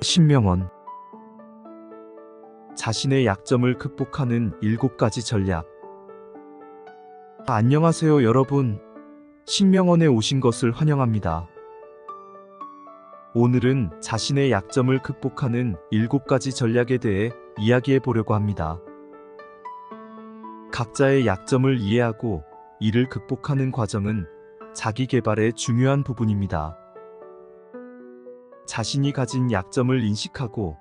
신명원 자신의 약점을 극복하는 7가지 전략 안녕하세요 여러분 신명원에 오신 것을 환영합니다. 오늘은 자신의 약점을 극복하는 7가지 전략에 대해 이야기해 보려고 합니다. 각자의 약점을 이해하고 이를 극복하는 과정은 자기 개발의 중요한 부분입니다. 자신이 가진 약점을 인식하고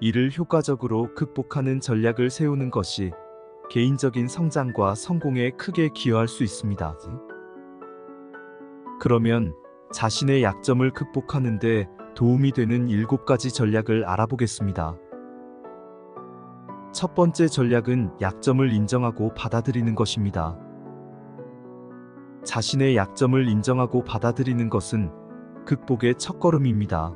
이를 효과적으로 극복하는 전략을 세우는 것이 개인적인 성장과 성공에 크게 기여할 수 있습니다. 그러면 자신의 약점을 극복하는데 도움이 되는 7가지 전략을 알아보겠습니다. 첫 번째 전략은 약점을 인정하고 받아들이는 것입니다. 자신의 약점을 인정하고 받아들이는 것은 극복의 첫걸음입니다.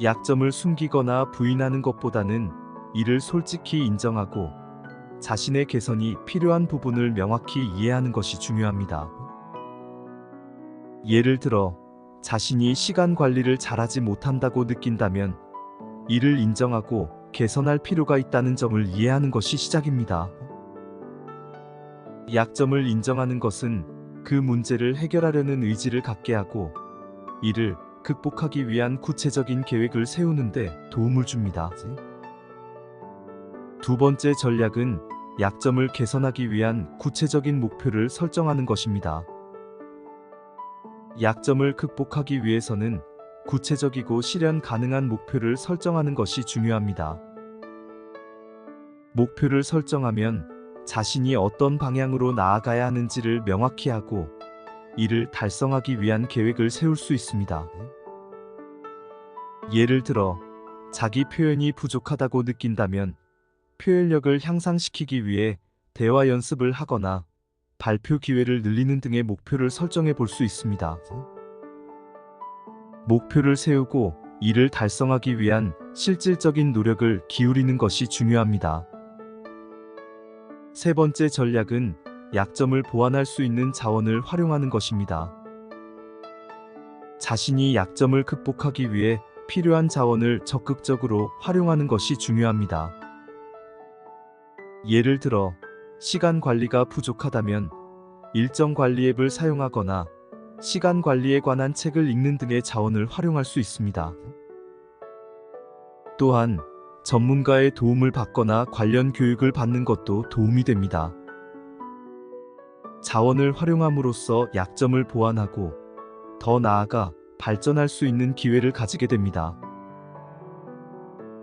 약점을 숨기거나 부인하는 것보다는 이를 솔직히 인정하고 자신의 개선이 필요한 부분을 명확히 이해하는 것이 중요합니다. 예를 들어, 자신이 시간 관리를 잘하지 못한다고 느낀다면 이를 인정하고 개선할 필요가 있다는 점을 이해하는 것이 시작입니다. 약점을 인정하는 것은 그 문제를 해결하려는 의지를 갖게 하고 이를 극복하기 위한 구체적인 계획을 세우는데 도움을 줍니다. 두 번째 전략은 약점을 개선하기 위한 구체적인 목표를 설정하는 것입니다. 약점을 극복하기 위해서는 구체적이고 실현 가능한 목표를 설정하는 것이 중요합니다. 목표를 설정하면 자신이 어떤 방향으로 나아가야 하는지를 명확히 하고 이를 달성하기 위한 계획을 세울 수 있습니다. 예를 들어, 자기 표현이 부족하다고 느낀다면 표현력을 향상시키기 위해 대화 연습을 하거나 발표 기회를 늘리는 등의 목표를 설정해 볼 수 있습니다. 목표를 세우고 이를 달성하기 위한 실질적인 노력을 기울이는 것이 중요합니다. 세 번째 전략은 약점을 보완할 수 있는 자원을 활용하는 것입니다. 자신이 약점을 극복하기 위해 필요한 자원을 적극적으로 활용하는 것이 중요합니다. 예를 들어, 시간 관리가 부족하다면 일정 관리 앱을 사용하거나 시간 관리에 관한 책을 읽는 등의 자원을 활용할 수 있습니다. 또한 전문가의 도움을 받거나 관련 교육을 받는 것도 도움이 됩니다. 자원을 활용함으로써 약점을 보완하고 더 나아가 발전할 수 있는 기회를 가지게 됩니다.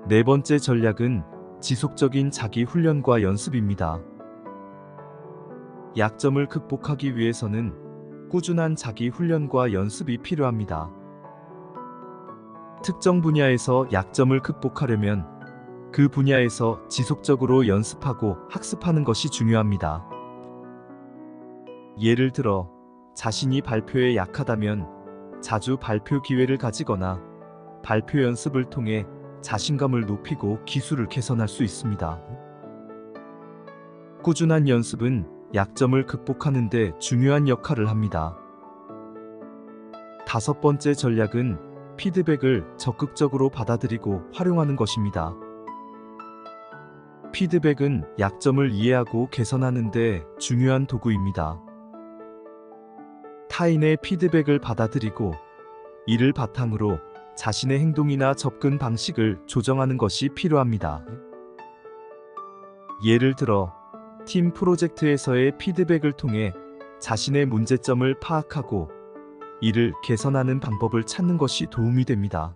네 번째 전략은 지속적인 자기 훈련과 연습입니다. 약점을 극복하기 위해서는 꾸준한 자기 훈련과 연습이 필요합니다. 특정 분야에서 약점을 극복하려면 그 분야에서 지속적으로 연습하고 학습하는 것이 중요합니다. 예를 들어, 자신이 발표에 약하다면 자주 발표 기회를 가지거나 발표 연습을 통해 자신감을 높이고 기술을 개선할 수 있습니다. 꾸준한 연습은 약점을 극복하는 데 중요한 역할을 합니다. 다섯 번째 전략은 피드백을 적극적으로 받아들이고 활용하는 것입니다. 피드백은 약점을 이해하고 개선하는 데 중요한 도구입니다. 타인의 피드백을 받아들이고 이를 바탕으로 자신의 행동이나 접근 방식을 조정하는 것이 필요합니다. 예를 들어, 팀 프로젝트에서의 피드백을 통해 자신의 문제점을 파악하고 이를 개선하는 방법을 찾는 것이 도움이 됩니다.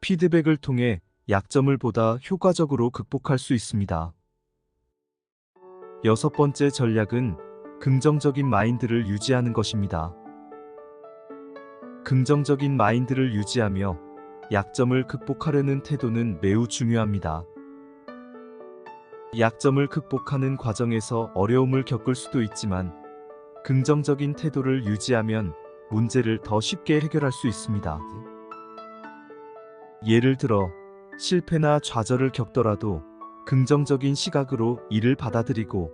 피드백을 통해 약점을 보다 효과적으로 극복할 수 있습니다. 여섯 번째 전략은 긍정적인 마인드를 유지하는 것입니다. 긍정적인 마인드를 유지하며 약점을 극복하려는 태도는 매우 중요합니다. 약점을 극복하는 과정에서 어려움을 겪을 수도 있지만 긍정적인 태도를 유지하면 문제를 더 쉽게 해결할 수 있습니다. 예를 들어 실패나 좌절을 겪더라도 긍정적인 시각으로 이를 받아들이고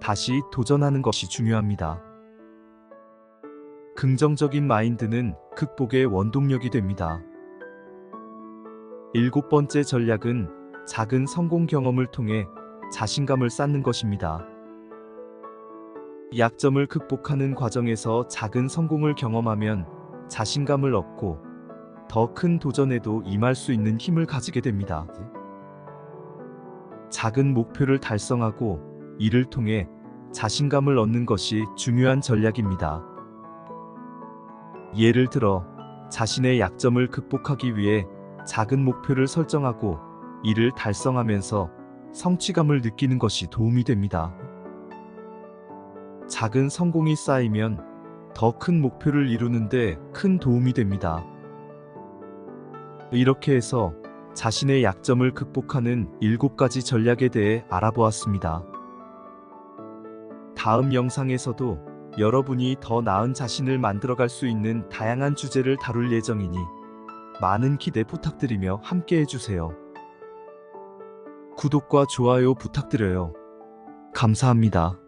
다시 도전하는 것이 중요합니다. 긍정적인 마인드는 극복의 원동력이 됩니다. 일곱 번째 전략은 작은 성공 경험을 통해 자신감을 쌓는 것입니다. 약점을 극복하는 과정에서 작은 성공을 경험하면 자신감을 얻고 더 큰 도전에도 임할 수 있는 힘을 가지게 됩니다. 작은 목표를 달성하고 이를 통해 자신감을 얻는 것이 중요한 전략입니다. 예를 들어 자신의 약점을 극복하기 위해 작은 목표를 설정하고 이를 달성하면서 성취감을 느끼는 것이 도움이 됩니다. 작은 성공이 쌓이면 더 큰 목표를 이루는데 큰 도움이 됩니다. 이렇게 해서 자신의 약점을 극복하는 7가지 전략에 대해 알아보았습니다. 다음 영상에서도 여러분이 더 나은 자신을 만들어갈 수 있는 다양한 주제를 다룰 예정이니 많은 기대 부탁드리며 함께 해주세요. 구독과 좋아요 부탁드려요. 감사합니다.